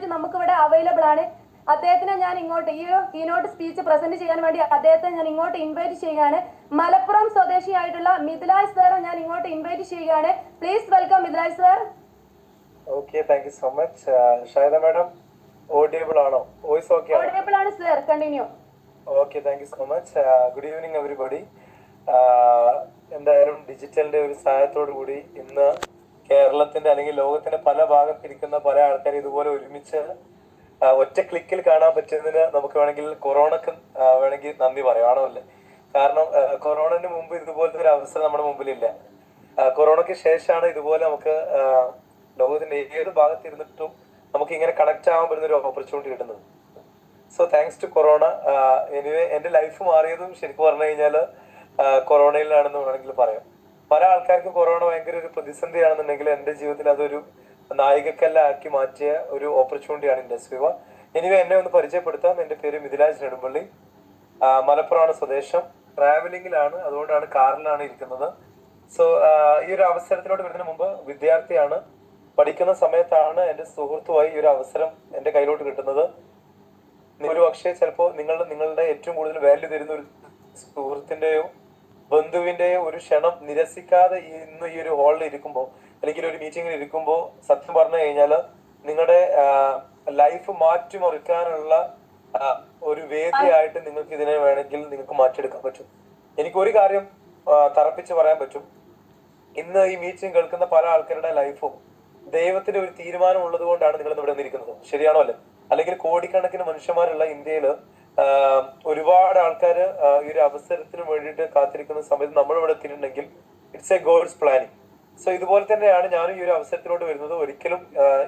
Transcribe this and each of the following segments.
Manage നമുക്കിവിടെ available ആണ്. അദ്ദേഹത്തിനെ ഞാൻ ഇങ്ങോട്ട് ഈ കീനോട്ട് സ്പീച്ച് പ്രസന്റ് ചെയ്യാൻ വേണ്ടി അദ്ദേഹത്തെ ഞാൻ ഇങ്ങോട്ട് ഇൻവൈറ്റ് ചെയ്യുകയാണ്. മലപ്പുറം സ്വദേശിയായിട്ടുള്ള മിഥിലാജ് സാറെ ഞാൻ ഇങ്ങോട്ട് ഇൻവൈറ്റ് ചെയ്യുകയാണ്. Please welcome Mithilaj sir okay thank you so much Shaida madam audible ആണോ? വോയിസ് ഓക്കെ ആണോ? ഓഡിയബിൾ ആണ് sir continue okay thank you so much good evening everybody എന്തായാലും ഡിജിറ്റലിന്റെ ഒരു സഹായത്തോടു കൂടി ഇന്ന് കേരളത്തിന്റെ അല്ലെങ്കിൽ ലോകത്തിന്റെ പല ഭാഗത്തിരിക്കുന്ന പല ആൾക്കാർ ഇതുപോലെ ഒരുമിച്ച് ഒറ്റ ക്ലിക്കിൽ കാണാൻ പറ്റുന്നതിന് നമുക്ക് വേണമെങ്കിൽ കൊറോണക്ക് വേണമെങ്കിൽ നന്ദി പറയാണോ അല്ലേ? കാരണം കൊറോണന് മുമ്പ് ഇതുപോലത്തെ ഒരു അവസരം നമ്മുടെ മുമ്പിലില്ല. കൊറോണയ്ക്ക് ശേഷമാണ് ഇതുപോലെ നമുക്ക് ലോകത്തിന്റെ ഏത് ഭാഗത്തിരുന്നിട്ടും നമുക്ക് ഇങ്ങനെ കണക്ട് ആവാൻ പറ്റുന്ന ഒരു ഓപ്പർച്യൂണിറ്റി കിട്ടുന്നത് so thanks to corona anyway എന്റെ ലൈഫ് മാറിയതും ശരിക്കും പറഞ്ഞു കഴിഞ്ഞാൽ കൊറോണയിലാണെന്ന് വേണമെങ്കിൽ പറയാം. പല ആൾക്കാർക്കും കൊറോണ ഭയങ്കര ഒരു പ്രതിസന്ധിയാണെന്നുണ്ടെങ്കിൽ എന്റെ ജീവിതത്തിൽ അതൊരു നായികക്കല്ല ആക്കി മാറ്റിയ ഒരു ഓപ്പർച്യൂണിറ്റിയാണ് ഇൻഡസ്ട്രിവ എനിവേ എന്നെ ഒന്ന് പരിചയപ്പെടുത്താം. എന്റെ പേര് മിഥിലാജ് നെടുമ്പള്ളി. മലപ്പുറമാണ് സ്വദേശം. ട്രാവലിംഗിലാണ് അതുകൊണ്ടാണ് കാറിലാണ് ഇരിക്കുന്നത്. സോ ഈ ഒരു അവസരത്തിലോട്ട് വരുന്നതിന് മുമ്പ് വിദ്യാർത്ഥിയാണ്. പഠിക്കുന്ന സമയത്താണ് എന്റെ സുഹൃത്തുമായി ഈ ഒരു അവസരം എന്റെ കയ്യിലോട്ട് കിട്ടുന്നത്. ഒരു പക്ഷേ ചിലപ്പോ നിങ്ങൾ നിങ്ങളുടെ ഏറ്റവും കൂടുതൽ വാല്യൂ തരുന്ന ഒരു സുഹൃത്തിന്റെയോ ബന്ധുവിന്റെയോ ഒരു ക്ഷണം നിരസിക്കാതെ ഇന്ന് ഈ ഒരു ഹാളിൽ ഇരിക്കുമ്പോൾ അല്ലെങ്കിൽ ഒരു മീറ്റിംഗിൽ ഇരിക്കുമ്പോൾ സത്യം പറഞ്ഞു കഴിഞ്ഞാൽ നിങ്ങളുടെ ലൈഫ് മാറ്റിമറിക്കാനുള്ള ഒരു വേദിയായിട്ട് നിങ്ങൾക്ക് ഇതിനെ വേണമെങ്കിൽ നിങ്ങൾക്ക് മാറ്റിയെടുക്കാൻ പറ്റും. എനിക്ക് ഒരു കാര്യം തറപ്പിച്ച് പറയാൻ പറ്റും. ഇന്ന് ഈ മീറ്റിംഗ് കേൾക്കുന്ന പല ആൾക്കാരുടെ ലൈഫും ദൈവത്തിന്റെ ഒരു തീരുമാനം ഉള്ളത് കൊണ്ടാണ് നിങ്ങൾ ഇവിടെ വന്നിരിക്കുന്നത്. ശരിയാണോ അല്ലേ? അല്ലെങ്കിൽ കോടിക്കണക്കിന് മനുഷ്യന്മാരുള്ള ഇന്ത്യയിൽ ആഹ്, ഒരുപാട് ആൾക്കാർ ഈ ഒരു അവസരത്തിന് വേണ്ടിയിട്ട് കാത്തിരിക്കുന്ന സമയത്ത് നമ്മൾ ഇവിടെ എത്തിയിട്ടുണ്ടെങ്കിൽ it's a God's planning so ഇതുപോലെ തന്നെയാണ് ഞാനും ഈ ഒരു അവസരത്തിലോട്ട് വരുന്നത്. ഒരിക്കലും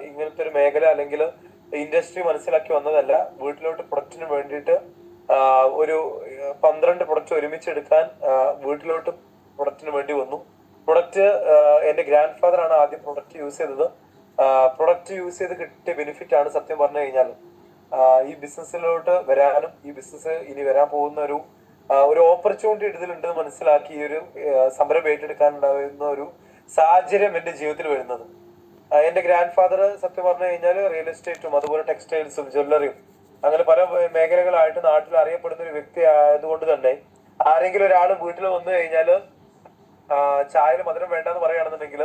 ഇങ്ങനത്തെ ഒരു മേഖല അല്ലെങ്കിൽ ഇൻഡസ്ട്രി മനസ്സിലാക്കി വന്നതല്ല. വീട്ടിലോട്ട് പ്രൊഡക്റ്റിന് വേണ്ടിയിട്ട് ഒരു പന്ത്രണ്ട് പ്രൊഡക്റ്റ് ഒരുമിച്ച് എടുക്കാൻ വീട്ടിലോട്ട് പ്രൊഡക്റ്റിന് വേണ്ടി വന്നു. പ്രൊഡക്റ്റ് എന്റെ ഗ്രാൻഡ് ഫാദർ ആണ് ആദ്യം പ്രൊഡക്റ്റ് യൂസ് ചെയ്തത്. പ്രൊഡക്റ്റ് യൂസ് ചെയ്ത് കിട്ടിയ ബെനിഫിറ്റ് ആണ് സത്യം പറഞ്ഞു കഴിഞ്ഞാൽ ഈ ബിസിനസ്സിലോട്ട് വരാനും ഈ ബിസിനസ് ഇനി വരാൻ പോകുന്ന ഒരു ഒരു ഓപ്പർച്യൂണിറ്റി ഇതിലുണ്ട് മനസ്സിലാക്കി ഒരു സമരം ഏറ്റെടുക്കാനുണ്ടാകുന്ന ഒരു സാഹചര്യം എന്റെ ജീവിതത്തിൽ വരുന്നത്. എന്റെ ഗ്രാൻഡ് ഫാദർ സത്യം പറഞ്ഞു കഴിഞ്ഞാൽ റിയൽ എസ്റ്റേറ്റും അതുപോലെ ടെക്സ്റ്റൈൽസും ജ്വല്ലറിയും അങ്ങനെ പല മേഖലകളായിട്ട് നാട്ടിൽ അറിയപ്പെടുന്ന ഒരു വ്യക്തി ആയതുകൊണ്ട് തന്നെ ആരെങ്കിലും ഒരാൾ വീട്ടിൽ വന്നു കഴിഞ്ഞാൽ ചായയിൽ മധുരം വേണ്ടെന്ന് പറയുകയാണെന്നുണ്ടെങ്കിൽ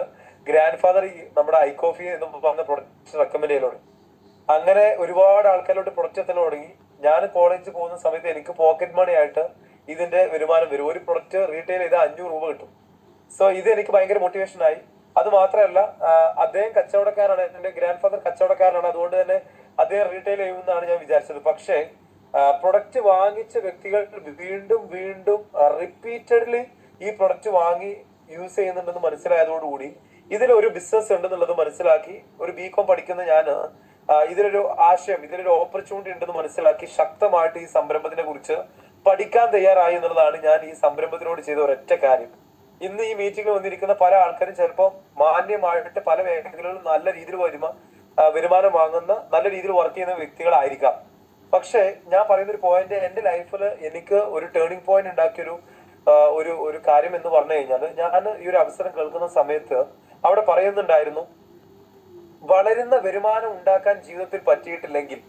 ഗ്രാൻഡ് ഫാദർ നമ്മുടെ ഐ കോഫി എന്ന് പറഞ്ഞ പ്രൊഡക്റ്റ് റെക്കമെൻഡ് ചെയ്യലോട് അങ്ങനെ ഒരുപാട് ആൾക്കാരോട് പ്രൊഡക്റ്റ് എത്താൻ തുടങ്ങി. ഞാൻ കോളേജിൽ പോകുന്ന സമയത്ത് എനിക്ക് പോക്കറ്റ് മണി ആയിട്ട് ഇതിന്റെ വരുമാനം വരും. ഒരു പ്രൊഡക്റ്റ് റീറ്റെയിൽ ചെയ്താൽ അഞ്ഞൂറ് രൂപ കിട്ടും. സോ ഇത് എനിക്ക് ഭയങ്കര മോട്ടിവേഷൻ ആയി. അത് മാത്രമല്ല അദ്ദേഹം കച്ചവടക്കാരാണ്. എന്റെ ഗ്രാൻഡ് ഫാദർ കച്ചവടക്കാരനാണ്. അതുകൊണ്ട് തന്നെ അദ്ദേഹം റീറ്റെയിൽ ചെയ്യുമെന്നാണ് ഞാൻ വിചാരിച്ചത്. പക്ഷേ പ്രൊഡക്റ്റ് വാങ്ങിച്ച വ്യക്തികൾ വീണ്ടും വീണ്ടും റിപ്പീറ്റഡ്ലി ഈ പ്രൊഡക്റ്റ് വാങ്ങി യൂസ് ചെയ്യുന്നുണ്ടെന്ന് മനസ്സിലായതോടുകൂടി ഇതിലൊരു ബിസിനസ് ഉണ്ടെന്നുള്ളത് മനസ്സിലാക്കി ഒരു ബി കോം പഠിക്കുന്ന ഞാൻ ഇതിലൊരു ആശയം ഇതിലൊരു ഓപ്പർച്യൂണിറ്റി ഉണ്ടെന്ന് മനസ്സിലാക്കി ശക്തമായിട്ട് ഈ സംരംഭത്തിനെ കുറിച്ച് പഠിക്കാൻ തയ്യാറായി എന്നുള്ളതാണ് ഞാൻ ഈ സംരംഭത്തിനോട് ചെയ്ത ഒരൊറ്റ കാര്യം. ഇന്ന് ഈ മീറ്റിംഗിൽ വന്നിരിക്കുന്ന പല ആൾക്കാരും ചിലപ്പോൾ മാന്യമായിട്ട് പല മേഖലകളിലും നല്ല രീതിയിൽ വരുമാ വരുമാനം വാങ്ങുന്ന നല്ല രീതിയിൽ വർക്ക് ചെയ്യുന്ന വ്യക്തികളായിരിക്കാം. പക്ഷേ ഞാൻ പറയുന്ന ഒരു പോയിന്റ് എന്റെ ലൈഫിൽ എനിക്ക് ഒരു ടേണിംഗ് പോയിന്റ് ഉണ്ടാക്കിയൊരു ഒരു ഒരു കാര്യം എന്ന് പറഞ്ഞു കഴിഞ്ഞാൽ ഞാൻ ഈ ഒരു അവസരം കേൾക്കുന്ന സമയത്ത് അവിടെ പറയുന്നുണ്ടായിരുന്നു വളരുന്ന വരുമാനം ഉണ്ടാക്കാൻ ജീവിതത്തിൽ പറ്റിയിട്ടില്ലെങ്കിൽ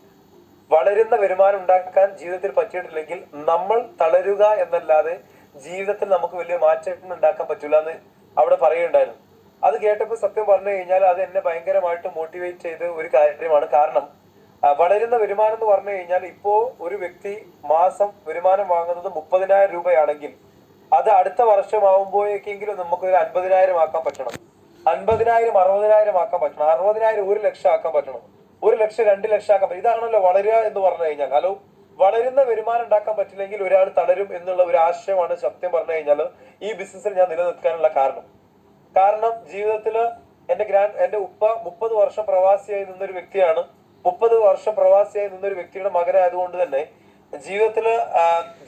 വളരുന്ന വരുമാനം ഉണ്ടാക്കാൻ ജീവിതത്തിൽ പറ്റിയിട്ടില്ലെങ്കിൽ നമ്മൾ തളരുക എന്നല്ലാതെ ജീവിതത്തിൽ നമുക്ക് വലിയ മാറ്റം ഉണ്ടാക്കാൻ പറ്റില്ല എന്ന് അവിടെ പറയുണ്ടായിരുന്നു അത് കേട്ടപ്പോൾ സത്യം പറഞ്ഞു കഴിഞ്ഞാൽ അത് എന്നെ ഭയങ്കരമായിട്ട് മോട്ടിവേറ്റ് ചെയ്ത ഒരു കാര്യമാണ്. കാരണം വളരുന്ന വരുമാനം എന്ന് പറഞ്ഞു കഴിഞ്ഞാൽ ഇപ്പോ ഒരു വ്യക്തി മാസം വരുമാനം വാങ്ങുന്നത് മുപ്പതിനായിരം രൂപയാണെങ്കിൽ അത് അടുത്ത വർഷമാവുമ്പോഴേക്കെങ്കിലും നമുക്ക് ഒരു അൻപതിനായിരം ആക്കാൻ പറ്റണം. അൻപതിനായിരം അറുപതിനായിരം ആക്കാൻ പറ്റണം. അറുപതിനായിരം ഒരു ലക്ഷം ആക്കാൻ പറ്റണം. ഒരു ലക്ഷം രണ്ട് ലക്ഷം ആക്കാൻ പറ്റും ഇതാണല്ലോ വളരുക എന്ന് പറഞ്ഞു കഴിഞ്ഞാൽ. ഹലോ വളരുന്ന വരുമാനം ഉണ്ടാക്കാൻ പറ്റില്ലെങ്കിൽ ഒരാൾ തളരും എന്നുള്ള ഒരു ആശയമാണ് സത്യം പറഞ്ഞു കഴിഞ്ഞാൽ ഈ ബിസിനസ്സിൽ ഞാൻ നിലനിൽക്കാനുള്ള കാരണം. കാരണം ജീവിതത്തിൽ എന്റെ ഗ്രാൻഡ് എന്റെ ഉപ്പ മുപ്പത് വർഷം പ്രവാസിയായി നിന്നൊരു വ്യക്തിയാണ്. മുപ്പത് വർഷം പ്രവാസിയായി നിന്നൊരു വ്യക്തിയുടെ മകനായതുകൊണ്ട് തന്നെ ജീവിതത്തിൽ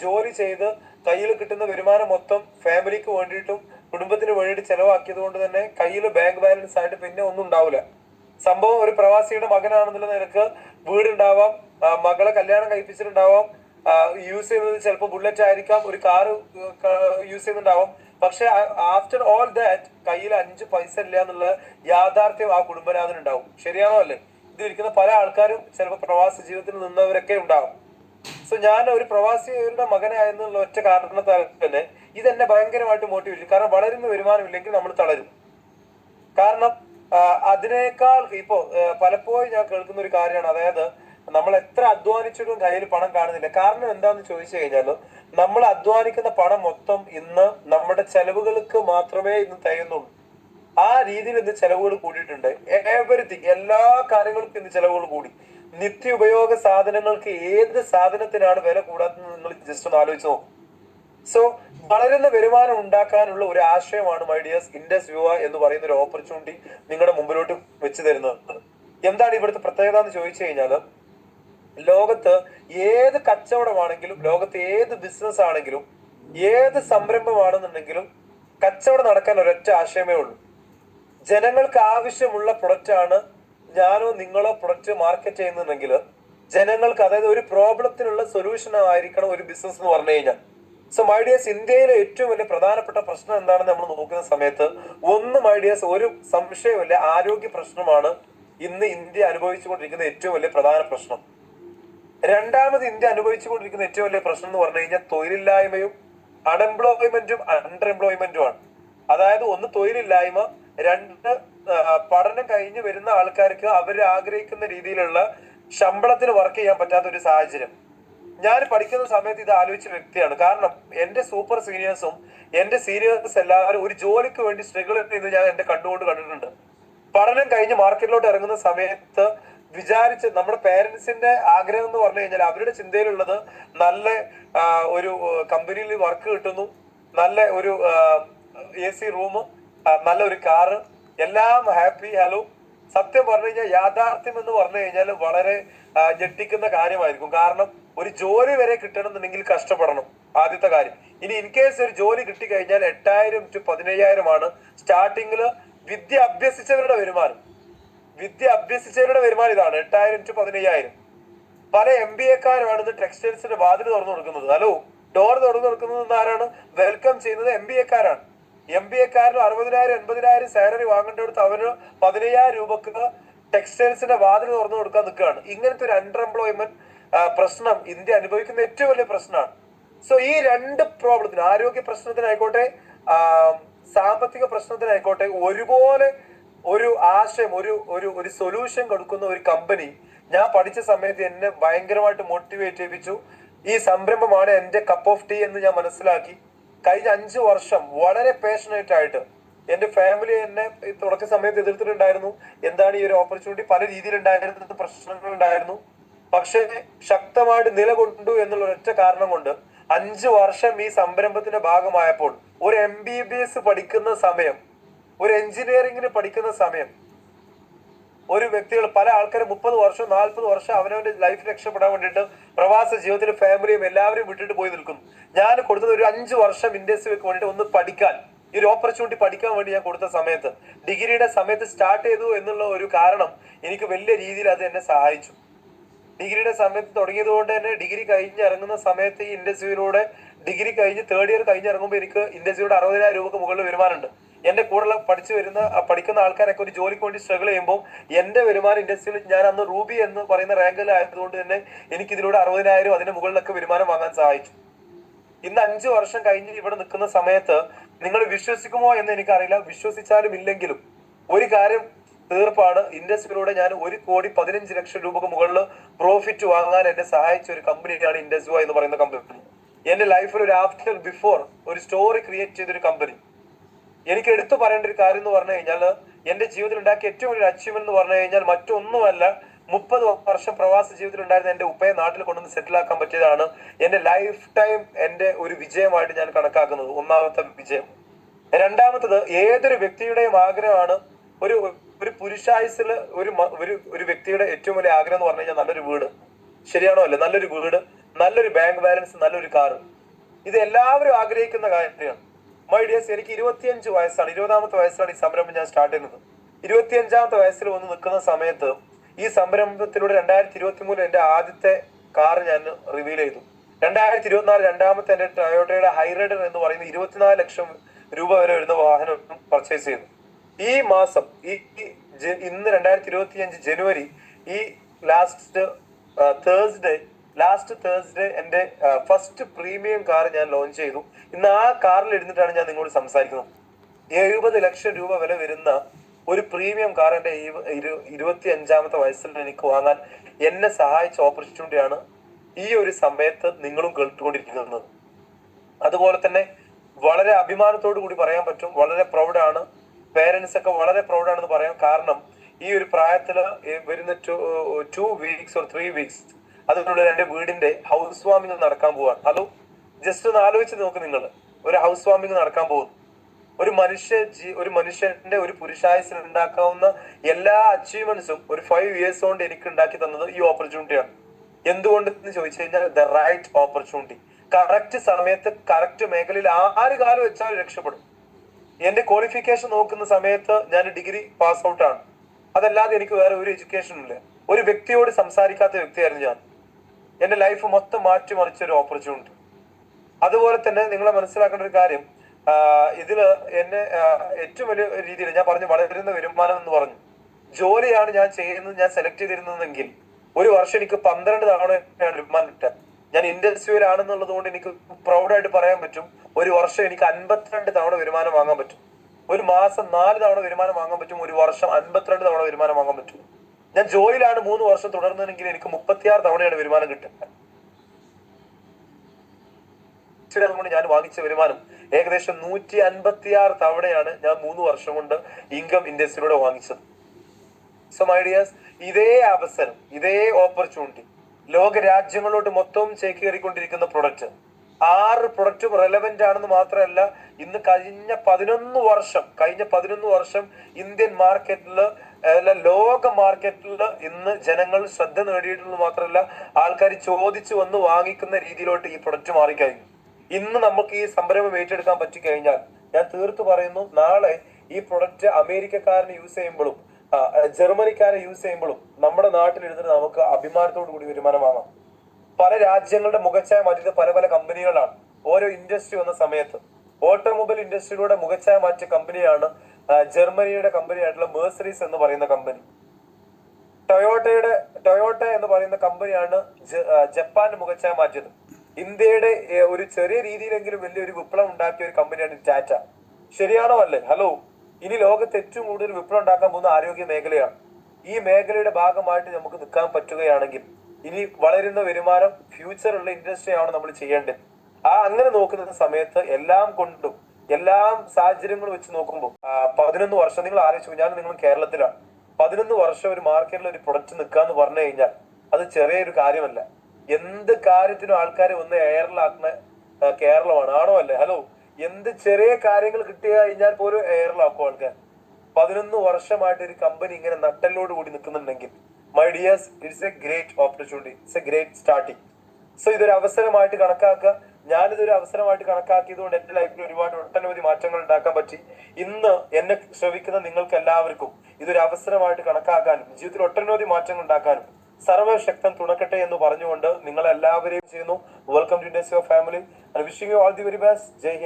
ജോലി ചെയ്ത് കയ്യിൽ കിട്ടുന്ന വരുമാനം മൊത്തം ഫാമിലിക്ക് വേണ്ടിയിട്ടും കുടുംബത്തിന് വഴിയിട്ട് ചെലവാക്കിയത് കൊണ്ട് തന്നെ കയ്യിൽ ബാങ്ക് ബാലൻസ് ആയിട്ട് പിന്നെ ഒന്നും ഉണ്ടാവില്ല സംഭവം ഒരു പ്രവാസിയുടെ മകനാണെന്നുള്ള നിനക്ക് വീടുണ്ടാവാം മകളെ കല്യാണം കഴിപ്പിച്ചിട്ടുണ്ടാവാം യൂസ് ചെയ്യുന്നത് ചിലപ്പോൾ ബുള്ളറ്റ് ആയിരിക്കാം ഒരു കാറ് യൂസ് ചെയ്യുന്നുണ്ടാവാം. പക്ഷെ ആഫ്റ്റർ ഓൾ ദാറ്റ് കയ്യിൽ അഞ്ച് പൈസ ഇല്ല എന്നുള്ള യാഥാർത്ഥ്യം ആ കുടുംബനാഥനുണ്ടാവും. ശരിയാണോ അല്ലേ? ഇതിലിരിക്കുന്ന പല ആൾക്കാരും ചിലപ്പോൾ പ്രവാസ ജീവിതത്തിൽ നിന്നവരൊക്കെ ഉണ്ടാവും. സോ ഞാൻ ഒരു പ്രവാസിയുടെ മകനായെന്നുള്ള ഒറ്റ കാരണത്താൽ തന്നെ ഇതെന്നെ ഭയങ്കരമായിട്ട് മോട്ടിവേഷൻ കാരണം വളരുന്ന വരുമാനമില്ലെങ്കിൽ നമ്മൾ തളരും. കാരണം അതിനേക്കാൾ ഇപ്പോ പലപ്പോഴും ഞാൻ കേൾക്കുന്ന ഒരു കാര്യമാണ്. അതായത് നമ്മൾ എത്ര അധ്വാനിച്ചിട്ടും കയ്യിൽ പണം കാണുന്നില്ല. കാരണം എന്താന്ന് ചോദിച്ചു കഴിഞ്ഞാൽ നമ്മൾ അധ്വാനിക്കുന്ന പണം മൊത്തം ഇന്ന് നമ്മുടെ ചെലവുകൾക്ക് മാത്രമേ ഇന്ന് തികയുന്നുള്ളൂ. ആ രീതിയിൽ ഇന്ന് ചെലവുകൾ കൂടിയിട്ടുണ്ട്. എവരിത്തിങ് എല്ലാ കാര്യങ്ങൾക്കും ഇന്ന് ചെലവുകൾ കൂടി. നിത്യ ഉപയോഗ സാധനങ്ങൾക്ക് ഏത് സാധനത്തിനാണ് വില കൂടാത്തത് നിങ്ങൾ ജസ്റ്റ് ഒന്ന് ആലോചിച്ച് നോക്കും. സോ വളരുന്ന വരുമാനം ഉണ്ടാക്കാനുള്ള ഒരു ആശയമാണ് മൈ ഇൻഡസ് വ്യൂവ എന്ന് പറയുന്ന ഒരു ഓപ്പർച്യൂണിറ്റി നിങ്ങളുടെ മുമ്പിലോട്ട് വെച്ച് തരുന്നത്. എന്താണ് ഇവിടുത്തെ പ്രത്യേകത എന്ന് ചോദിച്ചു കഴിഞ്ഞാൽ ലോകത്ത് ഏത് കച്ചവടമാണെങ്കിലും ലോകത്ത് ഏത് ബിസിനസ് ആണെങ്കിലും ഏത് സംരംഭമാണെന്നുണ്ടെങ്കിലും കച്ചവടം നടക്കാൻ ഒരൊറ്റ ആശയമേ ഉള്ളൂ. ജനങ്ങൾക്ക് ആവശ്യമുള്ള പ്രൊഡക്റ്റ് ആണ് ഞാനോ നിങ്ങളോ പ്രൊഡക്റ്റ് മാർക്കറ്റ് ചെയ്യുന്നുണ്ടെങ്കിൽ ജനങ്ങൾക്ക് അതായത് ഒരു പ്രോബ്ലത്തിനുള്ള സൊല്യൂഷൻ ആയിരിക്കണം ഒരു ബിസിനസ് എന്ന് പറഞ്ഞു കഴിഞ്ഞാൽ. സോ മൈഡിയസ് ഇന്ത്യയിലെ ഏറ്റവും വലിയ പ്രധാനപ്പെട്ട പ്രശ്നം എന്താണെന്ന് നമ്മൾ നോക്കുന്ന സമയത്ത് ഒന്ന് മൈഡിയസ് ഒരു സംശയമില്ല ആരോഗ്യ പ്രശ്നമാണ് ഇന്ന് ഇന്ത്യ അനുഭവിച്ചുകൊണ്ടിരിക്കുന്ന ഏറ്റവും വലിയ പ്രധാന പ്രശ്നം. രണ്ടാമത് ഇന്ത്യ അനുഭവിച്ചുകൊണ്ടിരിക്കുന്ന ഏറ്റവും വലിയ പ്രശ്നം എന്ന് പറഞ്ഞു കഴിഞ്ഞാൽ തൊഴിലില്ലായ്മയും അൺഎംപ്ലോയ്മെന്റും എംപ്ലോയ്മെന്റും ആണ് അതായത് ഒന്ന് തൊഴിലില്ലായ്മ രണ്ട് പഠനം കഴിഞ്ഞ് വരുന്ന ആൾക്കാർക്ക് അവർ ആഗ്രഹിക്കുന്ന രീതിയിലുള്ള ശമ്പളത്തിന് വർക്ക് ചെയ്യാൻ പറ്റാത്ത ഒരു സാഹചര്യം. ഞാൻ പഠിക്കുന്ന സമയത്ത് ഇത് ആലോചിച്ച വ്യക്തിയാണ്. കാരണം എന്റെ സൂപ്പർ സീനിയേഴ്സും എന്റെ സീനിയേഴ്സ് എല്ലാവരും ഒരു ജോലിക്ക് വേണ്ടി സ്ട്രഗിൾ ചെയ്യുന്നത് ഞാൻ എന്റെ കണ്ടുകൊണ്ട് കണ്ടിട്ടുണ്ട്. പഠനം കഴിഞ്ഞ് മാർക്കറ്റിലോട്ട് ഇറങ്ങുന്ന സമയത്ത് വിചാരിച്ച് നമ്മുടെ പേരൻസിന്റെ ആഗ്രഹം എന്ന് പറഞ്ഞു കഴിഞ്ഞാൽ അവരുടെ ചിന്തയിലുള്ളത് നല്ല ഒരു കമ്പനിയിൽ വർക്ക് കിട്ടുന്നു നല്ല ഒരു എ സി റൂം നല്ല ഒരു കാറ് എല്ലാം ഹാപ്പി ഹലോ സത്യം പറഞ്ഞു കഴിഞ്ഞാൽ യാഥാർത്ഥ്യം എന്ന് പറഞ്ഞു കഴിഞ്ഞാൽ വളരെ ഞെട്ടിക്കുന്ന കാര്യമായിരിക്കും. കാരണം ഒരു ജോലി വരെ കിട്ടണമെന്നുണ്ടെങ്കിൽ കഷ്ടപ്പെടണം. ആദ്യത്തെ കാര്യം. ഇനി ഇൻ കേസ് ഒരു ജോലി കിട്ടിക്കഴിഞ്ഞാൽ എട്ടായിരം ടു പതിനയ്യായിരം ആണ് സ്റ്റാർട്ടിങ്ങിൽ വിദ്യ അഭ്യസിച്ചവരുടെ വരുമാനം. വിദ്യ അഭ്യസിച്ചവരുടെ വരുമാനം ഇതാണ് എട്ടായിരം ടു പതിനയ്യായിരം. പല എം ബി എക്കാരാണ് ഇന്ന് ടെക്സ്റ്റൈൽസിന്റെ വാതിൽ തുറന്നു കൊടുക്കുന്നത്. ഹലോ ഡോർ തുറന്നു കൊടുക്കുന്നത് ആരാണ്? വെൽക്കം ചെയ്യുന്നത് എം ബി എക്കാരാണ് എം ബി എക്കാരിൽ അറുപതിനായിരം എൺപതിനായിരം സാലറി വാങ്ങേണ്ടടുത്ത് അവന് പതിനയ്യായിരം രൂപക്ക് ടെക്സ്റ്റൈൽസിന്റെ വാതിൽ തുറന്നു കൊടുക്കാൻ നിൽക്കുകയാണ്. ഇങ്ങനത്തെ ഒരു അണ്ടർ എംപ്ലോയ്മെന്റ് പ്രശ്നം ഇന്ത്യ അനുഭവിക്കുന്ന ഏറ്റവും വലിയ പ്രശ്നമാണ്. സോ ഈ രണ്ട് പ്രോബ്ലത്തിന് ആരോഗ്യ പ്രശ്നത്തിനായിക്കോട്ടെ സാമ്പത്തിക പ്രശ്നത്തിനായിക്കോട്ടെ ഒരുപോലെ ഒരു ആശയം ഒരു ഒരു ഒരു സൊല്യൂഷൻ കൊടുക്കുന്ന ഒരു കമ്പനി ഞാൻ പഠിച്ച സമയത്ത് എന്നെ ഭയങ്കരമായിട്ട് മോട്ടിവേറ്റ് ചെയ്യിപ്പിച്ചു. ഈ സംരംഭമാണ് എന്റെ കപ്പ് ഓഫ് ടീ എന്ന് ഞാൻ മനസ്സിലാക്കി. കഴിഞ്ഞ അഞ്ച് വർഷം വളരെ പേഷനേറ്റ് ആയിട്ട് എന്റെ ഫാമിലി എന്നെ തുടക്ക സമയത്ത് എതിർത്തിട്ടുണ്ടായിരുന്നു. എന്താണ് ഈ ഒരു ഓപ്പർച്യൂണിറ്റി പല രീതിയിലുണ്ടായിരുന്നു പ്രശ്നങ്ങൾ ഉണ്ടായിരുന്നു പക്ഷേ ശക്തമായിട്ട് നിലകൊണ്ടു എന്നുള്ള ഒറ്റ കാരണം കൊണ്ട് അഞ്ചു വർഷം ഈ സംരംഭത്തിന്റെ ഭാഗമായപ്പോൾ ഒരു എം ബി ബി എസ് പഠിക്കുന്ന സമയം ഒരു എഞ്ചിനീയറിംഗിന് പഠിക്കുന്ന സമയം ഒരു വ്യക്തികൾ പല ആൾക്കാരും മുപ്പത് വർഷം നാൽപ്പത് വർഷം അവനവന്റെ ലൈഫ് രക്ഷപ്പെടാൻ വേണ്ടിയിട്ട് പ്രവാസ ജീവിതത്തിൽ ഫാമിലിയും എല്ലാവരും വിട്ടിട്ട് പോയി നിൽക്കുന്നു. ഞാൻ കൊടുത്തത് ഒരു അഞ്ച് വർഷം ഇൻഡസ്ട്രിക്ക് വേണ്ടിയിട്ട് ഒന്ന് പഠിക്കാൻ ഈ ഒരു ഓപ്പർച്യൂണിറ്റി പഠിക്കാൻ വേണ്ടി ഞാൻ കൊടുത്ത സമയത്ത്. ഡിഗ്രിയുടെ സമയത്ത് സ്റ്റാർട്ട് ചെയ്തു എന്നുള്ള ഒരു കാരണം എനിക്ക് വലിയ രീതിയിൽ അത് എന്നെ സഹായിച്ചു. ഡിഗ്രിയുടെ സമയത്ത് തുടങ്ങിയത് കൊണ്ട് തന്നെ ഡിഗ്രി കഴിഞ്ഞ് ഇറങ്ങുന്ന സമയത്ത് ഈ ഇൻഡസ്ട്രിയിലൂടെ ഡിഗ്രി കഴിഞ്ഞ് തേർഡ് ഇയർ കഴിഞ്ഞ് ഇറങ്ങുമ്പോൾ എനിക്ക് ഇൻഡസ്ട്രിയുടെ അറുപതിനായിരം രൂപക്ക് മുകളിൽ വരുമാനമുണ്ട്. എന്റെ കൂടെ പഠിച്ചു വരുന്ന പഠിക്കുന്ന ആൾക്കാരൊക്കെ ഒരു ജോലിക്ക് വേണ്ടി സ്ട്രഗിൾ ചെയ്യുമ്പോൾ എന്റെ വരുമാനം ഇൻഡസ്ട്രിയിൽ ഞാൻ അന്ന് റൂബി എന്ന് പറയുന്ന റാങ്കിൽ ആയതുകൊണ്ട് തന്നെ എനിക്ക് ഇതിലൂടെ അറുപതിനായിരം അതിന്റെ മുകളിലൊക്കെ വരുമാനം വാങ്ങാൻ സഹായിച്ചു. ഇന്ന് അഞ്ചു വർഷം കഴിഞ്ഞ് ഇവിടെ നിൽക്കുന്ന സമയത്ത് നിങ്ങൾ വിശ്വസിക്കുമോ എന്ന് എനിക്കറിയില്ല. വിശ്വസിച്ചാലും ഇല്ലെങ്കിലും ഒരു കാര്യം തീർപ്പാണ്. ഇൻഡസ്വിലൂടെ ഞാൻ ഒരു കോടി പതിനഞ്ച് ലക്ഷം രൂപക്ക് മുകളിൽ പ്രോഫിറ്റ് വാങ്ങാൻ എന്നെ സഹായിച്ച ഒരു കമ്പനിയാണ് ഇൻഡസ്വ എന്ന് പറയുന്ന കമ്പനി എന്റെ ലൈഫിൽ ഒരു ആഫ്റ്റർ ബിഫോർ ഒരു സ്റ്റോറി ക്രിയേറ്റ് ചെയ്തൊരു കമ്പനി എനിക്ക് എടുത്തു പറയേണ്ട ഒരു കാര്യം എന്ന് പറഞ്ഞു കഴിഞ്ഞാൽ എന്റെ ജീവിതത്തിൽ ഉണ്ടാക്കിയ ഏറ്റവും വലിയ അച്ചീവ്മെന്റ് എന്ന് പറഞ്ഞു കഴിഞ്ഞാൽ മറ്റൊന്നുമല്ല മുപ്പത് വർഷം പ്രവാസ ജീവിതത്തിൽ ഉണ്ടായിരുന്ന എന്റെ ഉപ്പയെ നാട്ടിൽ കൊണ്ടുവന്ന് സെറ്റിൽ ആക്കാൻ പറ്റിയതാണ് എന്റെ ലൈഫ് ടൈം എന്റെ ഒരു വിജയമായിട്ട് ഞാൻ കണക്കാക്കുന്നത്. ഒന്നാമത്തെ വിജയം. രണ്ടാമത്തത് ഏതൊരു വ്യക്തിയുടെയും ആഗ്രഹമാണ് ഒരു ഒരു പുരുഷായുസിൽ ഒരു ഒരു ഒരു വ്യക്തിയുടെ ഏറ്റവും വലിയ ആഗ്രഹം എന്ന് പറഞ്ഞു കഴിഞ്ഞാൽ നല്ലൊരു വീട്. ശരിയാണോ അല്ലേ? നല്ലൊരു വീട് നല്ലൊരു ബാങ്ക് ബാലൻസ് നല്ലൊരു കാറ് ഇത് എല്ലാവരും ആഗ്രഹിക്കുന്ന കാര്യമാണ്. മൈ ഡിയേഴ്സ് എനിക്ക് ഇരുപത്തിയഞ്ച് വയസ്സാണ്. ഇരുപതാമത്തെ വയസ്സാണ് ഈ സംരംഭം ഞാൻ സ്റ്റാർട്ട് ചെയ്യുന്നത്. ഇരുപത്തിയഞ്ചാമത്തെ വയസ്സിൽ വന്ന് നിൽക്കുന്ന സമയത്ത് ഈ സംരംഭത്തിലൂടെ രണ്ടായിരത്തി ഇരുപത്തി മൂന്നിൽ എന്റെ ആദ്യത്തെ കാർ ഞാൻ റിവീൽ ചെയ്തു. രണ്ടായിരത്തി ഇരുപത്തിനാല് രണ്ടാമത്തെ എന്റെ ടൊയോട്ടയുടെ ഹൈറൈഡർ എന്ന് പറയുന്ന ഇരുപത്തിനാല് ലക്ഷം രൂപ വരെ വരുന്ന വാഹനം പർച്ചേസ് ചെയ്തു. ഈ മാസം ഈ ഇന്ന് രണ്ടായിരത്തി ഇരുപത്തി അഞ്ച് ജനുവരി ഈ ലാസ്റ്റ് തേഴ്സ്ഡേ ലാസ്റ്റ് തേഴ്സ്ഡേ എന്റെ ഫസ്റ്റ് പ്രീമിയം കാർ ഞാൻ ലോഞ്ച് ചെയ്തു. ഇന്ന് ആ കാറിൽ ഇരുന്നിട്ടാണ് ഞാൻ നിങ്ങളോട് സംസാരിക്കുന്നത്. എഴുപത് ലക്ഷം രൂപ വില വരുന്ന ഒരു പ്രീമിയം കാർ എന്റെ ഈ- ഇരുപത്തി അഞ്ചാമത്തെ വയസ്സിൽ എനിക്ക് വാങ്ങാൻ എന്നെ സഹായിച്ച ഓപ്പർച്യൂണിറ്റിയാണ് ഈ ഒരു സമയത്ത് നിങ്ങളും കേട്ടുകൊണ്ടിരിക്കുന്നത്. അതുപോലെ തന്നെ വളരെ അഭിമാനത്തോടു കൂടി പറയാൻ പറ്റും വളരെ പ്രൗഡാണ് പേരൻസ് ഒക്കെ വളരെ പ്രൗഡാണെന്ന് പറയാം. കാരണം ഈ ഒരു പ്രായത്തിൽ വരുന്ന two weeks or three weeks അതിനുള്ളിൽ എന്റെ വീടിന്റെ ഹൗസ് വാമിംഗ് നടക്കാൻ പോവാണ്. ഹലോ ജസ്റ്റ് ഒന്ന് ആലോചിച്ച് നോക്ക് നിങ്ങൾ. ഒരു ഹൗസ് വാമിംഗ് നടക്കാൻ പോകുന്നു. ഒരു മനുഷ്യ ഒരു മനുഷ്യന്റെ ഒരു പുരുഷായുസിൽ ഉണ്ടാക്കാവുന്ന എല്ലാ അച്ചീവ്മെന്റ്സും ഒരു ഫൈവ് ഇയേഴ്സ് കൊണ്ട് എനിക്ക് ഉണ്ടാക്കി തന്നത് ഈ ഓപ്പർച്യൂണിറ്റിയാണ് എന്തുകൊണ്ട് എന്ന് ചോദിച്ചു കഴിഞ്ഞാൽ ദ റൈറ്റ് ഓപ്പർച്യൂണിറ്റി കറക്റ്റ് സമയത്ത് കറക്റ്റ് മേഖലയിൽ ആര് കാലം വെച്ചാലും രക്ഷപ്പെടും. എന്റെ ക്വാളിഫിക്കേഷൻ നോക്കുന്ന സമയത്ത് ഞാൻ ഡിഗ്രി പാസ് ഔട്ട് ആണ്. അതല്ലാതെ എനിക്ക് വേറെ ഒരു എഡ്യൂക്കേഷനും ഇല്ല. ഒരു വ്യക്തിയോട് സംസാരിക്കാത്ത വ്യക്തിയായിരുന്നു ഞാൻ. എന്റെ ലൈഫ് മൊത്തം മാറ്റിമറിച്ച ഒരു ഓപ്പർച്യൂണിറ്റി അതുപോലെ തന്നെ നിങ്ങളെ മനസ്സിലാക്കേണ്ട ഒരു കാര്യം ഇതിൽ എന്നെ ഏറ്റവും വലിയ രീതിയിൽ ഞാൻ പറഞ്ഞു വളരുന്ന വരുമാനം എന്ന് പറഞ്ഞു. ജോലിയാണ് ഞാൻ ചെയ്യുന്നത് ഞാൻ സെലക്ട് ചെയ്തിരുന്നതെങ്കിൽ ഒരു വർഷം എനിക്ക് പന്ത്രണ്ട് തവണ വരുമാനം കിട്ടുക. ഞാൻ ഇൻഡസ്ട്രിയിലാണെന്നുള്ളത് കൊണ്ട് എനിക്ക് പ്രൗഡായിട്ട് പറയാൻ പറ്റും. ഒരു വർഷം എനിക്ക് അൻപത്തിരണ്ട് തവണ വരുമാനം വാങ്ങാൻ പറ്റും. ഒരു മാസം നാല് തവണ വരുമാനം വാങ്ങാൻ പറ്റും. ഒരു വർഷം അൻപത്തിരണ്ട് തവണ വരുമാനം വാങ്ങാൻ പറ്റും. ഞാൻ ജോലിയിലാണ് മൂന്ന് വർഷം തുടർന്നതെങ്കിൽ എനിക്ക് മുപ്പത്തിയാറ് തവണയാണ് വരുമാനം കിട്ടുന്നത് കൊണ്ട് ഞാൻ വാങ്ങിച്ച വരുമാനം ഏകദേശം നൂറ്റി അൻപത്തിയാറ് തവണയാണ് ഞാൻ മൂന്ന് വർഷം കൊണ്ട് ഇൻകം ഇൻഡസ്ട്രിയിലൂടെ വാങ്ങിച്ചത്. സോ മൈ ഇതേ അവസരം ഇതേ ഓപ്പർച്യൂണിറ്റി ലോക രാജ്യങ്ങളോട്ട് മൊത്തവും ചേക്കേറിക്കൊണ്ടിരിക്കുന്ന പ്രൊഡക്റ്റ് ആറ് പ്രൊഡക്റ്റും റെലവെന്റ് ആണെന്ന് മാത്രമല്ല ഇന്ന് കഴിഞ്ഞ പതിനൊന്ന് വർഷം കഴിഞ്ഞ പതിനൊന്ന് വർഷം ഇന്ത്യൻ മാർക്കറ്റിൽ അല്ല ലോക മാർക്കറ്റിൽ ഇന്ന് ജനങ്ങൾ ശ്രദ്ധ നേടിയിട്ടുള്ളത് മാത്രമല്ല ആൾക്കാർ ചോദിച്ചു വന്ന് വാങ്ങിക്കുന്ന രീതിയിലോട്ട് ഈ പ്രൊഡക്റ്റ് മാറിക്കഴിഞ്ഞു. ഇന്ന് നമുക്ക് ഈ സംരംഭം ഏറ്റെടുക്കാൻ പറ്റിക്കഴിഞ്ഞാൽ ഞാൻ തീർത്തു പറയുന്നു നാളെ ഈ പ്രൊഡക്റ്റ് അമേരിക്കക്കാരന് യൂസ് ചെയ്യുമ്പോഴും ജർമ്മനിക്കാരെ യൂസ് ചെയ്യുമ്പോഴും നമ്മുടെ നാട്ടിൽ ഇരുന്നിട്ട് നമുക്ക് അഭിമാനത്തോടു കൂടി വരുമാനമാകാം പല രാജ്യങ്ങളുടെ മുഖച്ഛായ മാറ്റിയത് പല പല കമ്പനികളാണ്. ഓരോ ഇൻഡസ്ട്രി വന്ന സമയത്ത് ഓട്ടോമൊബൈൽ ഇൻഡസ്ട്രിയിലൂടെ മുഖച്ഛായ മാറ്റിയ കമ്പനിയാണ് ജർമ്മനിയുടെ കമ്പനിയായിട്ടുള്ള മേഴ്സറീസ് എന്ന് പറയുന്ന കമ്പനി. ടൊയോട്ടയുടെ ടൊയോട്ട എന്ന് പറയുന്ന കമ്പനിയാണ് ജപ്പാന്റെ മുഖച്ഛായ മാറ്റിയത്. ഇന്ത്യയുടെ ഒരു ചെറിയ രീതിയിലെങ്കിലും വലിയൊരു വിപ്ലവം ഉണ്ടാക്കിയ ഒരു കമ്പനിയാണ് ടാറ്റ ശരിയാണോ അല്ലേ? ഹലോ ഇനി ലോകത്ത് ഏറ്റവും കൂടുതൽ വിപ്ലവം ഉണ്ടാക്കാൻ പോകുന്ന ആരോഗ്യ മേഖലയാണ്. ഈ മേഖലയുടെ ഭാഗമായിട്ട് നമുക്ക് നിൽക്കാൻ പറ്റുകയാണെങ്കിൽ ഇനി വളരുന്ന വരുമാനം ഫ്യൂച്ചറുള്ള ഇൻഡസ്ട്രി ആണ് നമ്മൾ ചെയ്യേണ്ടത്. ആ അങ്ങനെ നോക്കുന്ന സമയത്ത് എല്ലാം കൊണ്ടും എല്ലാം സാഹചര്യങ്ങളും വെച്ച് നോക്കുമ്പോൾ പതിനൊന്ന് വർഷം നിങ്ങൾ ആലോചിച്ചു ഞാൻ നിങ്ങൾ കേരളത്തിലാണ്. പതിനൊന്ന് വർഷം ഒരു മാർക്കറ്റിൽ ഒരു പ്രൊഡക്റ്റ് നിൽക്കാന്ന് പറഞ്ഞു കഴിഞ്ഞാൽ അത് ചെറിയൊരു കാര്യമല്ല. എന്ത് കാര്യത്തിനും ആൾക്കാരെ ഒന്ന് എയറിലാക്കുന്ന കേരളമാണ്. ആണോ അല്ലേ? ഹലോ എന്ത് ചെറിയ കാര്യങ്ങൾ കിട്ടിയ കഴിഞ്ഞാൽ പോലും എയറിലാക്കും ആൾക്കാർ പതിനൊന്ന് വർഷമായിട്ട് ഒരു കമ്പനി ഇങ്ങനെ നട്ടലോട് കൂടി നിൽക്കുന്നുണ്ടെങ്കിൽ my dears it's a great opportunity it's a great starting so ഇതൊരു അവസരമായിട്ട് കണക്കാക്കുക. ഞാനിതൊരു അവസരമായിട്ട് കണക്കാക്കിയത് കൊണ്ട് എന്റെ ലൈഫിൽ ഒരുപാട് ഒട്ടനവധി മാറ്റങ്ങൾ ഉണ്ടാക്കാൻ പറ്റി. ഇന്ന് എന്നെ ശ്രവിക്കുന്ന നിങ്ങൾക്ക് എല്ലാവർക്കും ഇതൊരു അവസരമായിട്ട് കണക്കാക്കാനും ജീവിതത്തിൽ ഒട്ടനവധി മാറ്റങ്ങൾ ഉണ്ടാക്കാനും സർവശക്തൻ തുണക്കട്ടെ എന്ന് പറഞ്ഞുകൊണ്ട് നിങ്ങൾ എല്ലാവരെയും ചെയ്യുന്നു welcome to days your family wishing you all the very best Jai